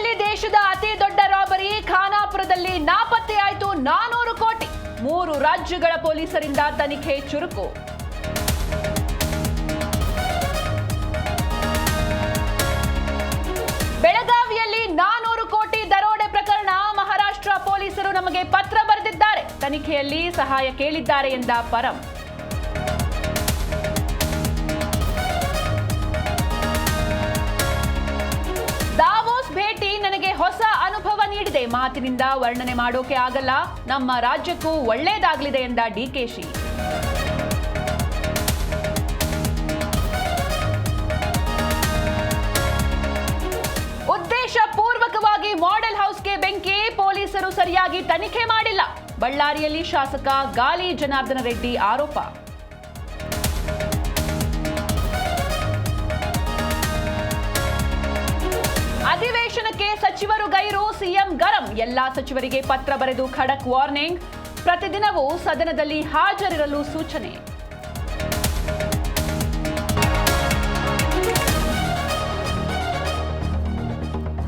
ದುಬೈನಲ್ಲಿ ದೇಶದ ಅತಿ ದೊಡ್ಡ ರಾಬರಿ ಖಾನಾಪುರದಲ್ಲಿ ನಾಪತ್ತೆಯಾಯಿತು ನಾನೂರು ಕೋಟಿ. ಮೂರು ರಾಜ್ಯಗಳ ಪೊಲೀಸರಿಂದ ತನಿಖೆ ಚುರುಕು. ಬೆಳಗಾವಿಯಲ್ಲಿ ನಾನೂರು ಕೋಟಿ ದರೋಡೆ ಪ್ರಕರಣ ಮಹಾರಾಷ್ಟ್ರ ಪೊಲೀಸರು ನಮಗೆ ಪತ್ರ ಬರೆದಿದ್ದಾರೆ. ತನಿಖೆಯಲ್ಲಿ ಸಹಾಯ ಕೇಳಿದ್ದಾರೆ ಎಂದ ಪರಂ. ಅನುಭವ ಮಾತಿನಿಂದ ವರ್ಣನೆ ಮಾಡೋಕೆ ಆಗಲ್ಲ, ನಮ್ಮ ರಾಜ್ಯಕ್ಕೂ ಒಳ್ಳೇದಾಗಲಿದೆ ಎಂದ ಡಿಕೆಶಿ ಉದ್ದೇಶ ಪೂರ್ವಕವಾಗಿ ಮಾಡೆಲ್ ಹೌಸ್ಗೆ ಬೆಂಕಿ, ಪೊಲೀಸರು ಸರಿಯಾಗಿ ತನಿಖೆ ಮಾಡಿಲ್ಲ. ಬಳ್ಳಾರಿಯಲ್ಲಿ ಶಾಸಕ ಗಾಲಿ ಜನಾರ್ದನ ರೆಡ್ಡಿ ಆರೋಪ. ಸಚಿವರು ಗೈರು ಸಿಎಂ ಗರಂ. ಎಲ್ಲಾ ಸಚಿವರಿಗೆ ಪತ್ರ ಬರೆದು ಖಡಕ್ ವಾರ್ನಿಂಗ್. ಪ್ರತಿದಿನವೂ ಸದನದಲ್ಲಿ ಹಾಜರಿರಲು ಸೂಚನೆ.